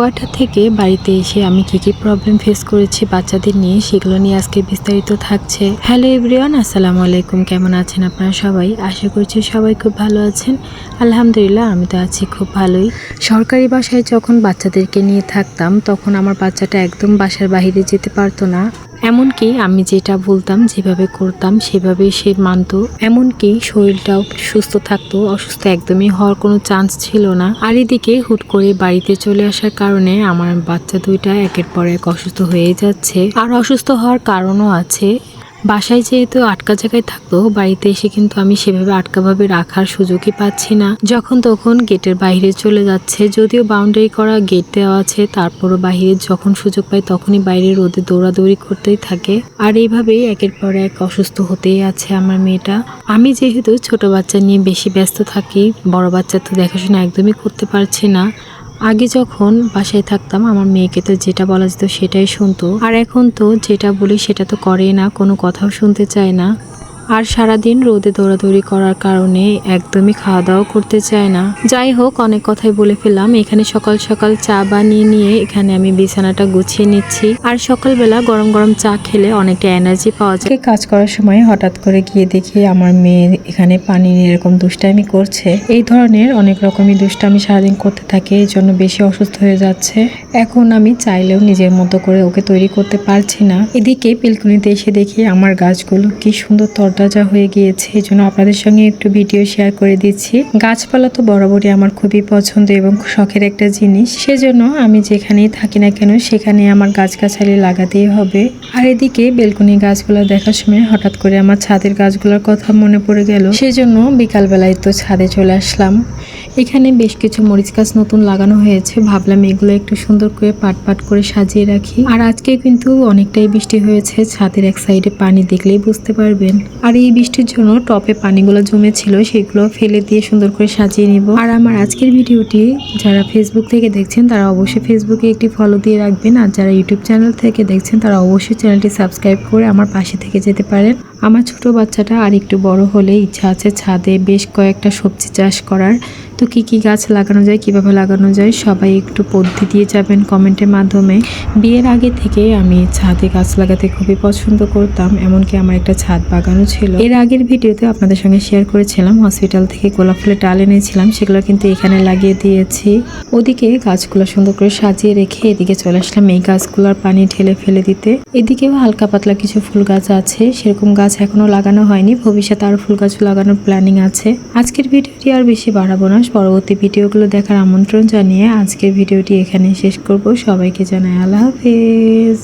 Quarter থেকে বাড়িতে এসে আমি কি কি প্রবলেম ফেস করেছি বাচ্চাদের নিয়ে সেগুলো নিয়ে আজকে বিস্তারিত থাকছে। হ্যালো এভরিওয়ান আসসালামু আলাইকুম। কেমন আছেন আপনারা সবাই? আশা করছি সবাই খুব ভালো আছেন। আলহামদুলিল্লাহ, আমি তো আছি খুব ভালোই। সরকারি বাসায় যখন বাচ্চাদেরকে নিয়ে থাকতাম, তখন আমার বাচ্চাটা একদম বাসার বাইরে যেতে পারতো না। এমনকি আমি যেটা বলতাম, যেভাবে করতাম, সেভাবে সে মানতো। এমনকি শরীরটাও সুস্থ থাকতো, অসুস্থ একদমই হওয়ার কোনো চান্স ছিল না। আর এদিকে হুট করে বাড়িতে চলে আসার কারণে আমার বাচ্চা দুইটা একের পর এক অসুস্থ হয়ে যাচ্ছে। আর অসুস্থ হওয়ার কারণও আছে। বাসায় যেহেতু আটকা জায়গায় থাকতো, বাড়িতে এসে কিন্তু আমি সেভাবে আটকাভাবে রাখার সুযোগই পাচ্ছি না। যখন তখন গেটের বাইরে চলে যাচ্ছে, যদিও বাউন্ডারি করা গেট দেওয়া আছে, তারপরও বাইরে যখন সুযোগ পাই তখনই বাইরে রোদে দৌড়াদৌড়ি করতেই থাকে। আর এইভাবেই একের পর এক অসুস্থ হতেই আছে আমার মেয়েটা। আমি যেহেতু ছোট বাচ্চা নিয়ে বেশি ব্যস্ত থাকি, বড় বাচ্চা তো দেখাশোনা একদমই করতে পারছি না। আগে যখন বাসায় থাকতাম, আমার মেয়েকে তো যেটা বলা যেত সেটাই শুনতো। আর এখন তো যেটা বলি সেটা তো করে না, কোনো কথাও শুনতে চায় না। আর সারাদিন রোদে দৌড়াদৌড়ি করার কারণে একদমই খাওয়া দাওয়া করতে চায় না। যাই হোক, অনেক কথাই বলে ফেললাম। এখানে সকাল সকাল চা বানিয়ে নিয়ে এখানে আমি বিছানাটা গুছিয়ে নিচ্ছি। আর সকালবেলা গরম গরম চা খেলে অনেকটা এনার্জি পাওয়া যায়। কাজ করার সময় হঠাৎ করে গিয়ে দেখি আমার মেয়ে এখানে পানি এরকম দুষ্টামি করছে। এই ধরনের অনেক রকমই দুষ্টামি সারাদিন করতে থাকে এই জন্য বেশি অসুস্থ হয়ে যাচ্ছে। এখন আমি চাইলেও নিজের মতো করে ওকে তৈরি করতে পারছি না। এদিকে পিলকুনিতে এসে দেখি আমার গাছগুলো কি সুন্দর তরতাজা হয়ে গিয়েছে, এই জন্য আপনাদের সঙ্গে একটু ভিডিও শেয়ার করে দিচ্ছি। গাছপালা তো বরাবরই আমার খুবই পছন্দ এবং শখের একটা জিনিস। সেজন্য আমি যেখানেই থাকি না কেন, সেখানে আমার গাছগাছালি লাগাতেই হবে। আর এদিকে বেলকনি গাছগুলো দেখার সময় হঠাৎ করে আমার ছাদের গাছগুলোর কথা মনে পড়ে গেল। সেজন্য বিকালবেলায় তো ছাদে চলে আসলাম। এখানে বেশ কিছু মরিচ গাছ নতুন লাগানো হয়েছে। ভাবলাম এগুলো একটু সুন্দর করে পাট পাট করে সাজিয়ে রাখি। আর আজকে কিন্তু অনেকটাই বৃষ্টি হয়েছে। ছাদের এক সাইডে পানি দেখলেই বুঝতে পারবেন। আর এই বৃষ্টির জন্য টপে পানিগুলো জমে ছিল সেগুলো ফেলে দিয়ে সুন্দর করে সাজিয়ে নিব। আর আমার আজকের ভিডিওটি যারা ফেসবুক থেকে দেখছেন, তারা অবশ্যই ফেসবুকে একটি ফলো দিয়ে রাখবেন। আর যারা ইউটিউব চ্যানেল থেকে দেখছেন, তারা অবশ্যই চ্যানেলটি সাবস্ক্রাইব করে আমার পাশে থেকে যেতে পারেন। আমার ছোট বাচ্চাটা আর একটু বড় হলে ইচ্ছা আছে ছাদে বেশ কয়েকটা সবজি চাষ করার। তো কি কি গাছ লাগানো যায়, কীভাবে লাগানো যায়, সবাই একটু পদ্ধতি দিয়ে যাবেন কমেন্টের মাধ্যমে। বিয়ের আগে থেকে আমি ছাদে গাছ লাগাতে খুবই পছন্দ করতাম, এমনকি আমার একটা ছাদ বাগানও ছিল। এর আগের ভিডিওতে আপনাদের সঙ্গে শেয়ার করেছিলাম হসপিটাল থেকে গোলাপ ফুলের ডাল এনেছিলাম, সেগুলো কিন্তু এখানে লাগিয়ে দিয়েছি। ওদিকে গাছগুলো সুন্দর করে সাজিয়ে রেখে এদিকে চলে আসলাম এই গাছগুলোর পানি ঢেলে ফেলে দিতে। এদিকেও হালকা পাতলা কিছু ফুল গাছ আছে, সেরকম গাছ এখনও লাগানো হয়নি, ভবিষ্যতে আরও ফুল গাছ লাগানোর প্ল্যানিং আছে। আজকের ভিডিওটি আর বেশি বাড়াবো না পরবর্তী ভিডিওগুলো দেখার আমন্ত্রণ জানিয়ে আজকের ভিডিওটি এখানে শেষ করব। সবাইকে জানাই আল্লাহ হাফেজ।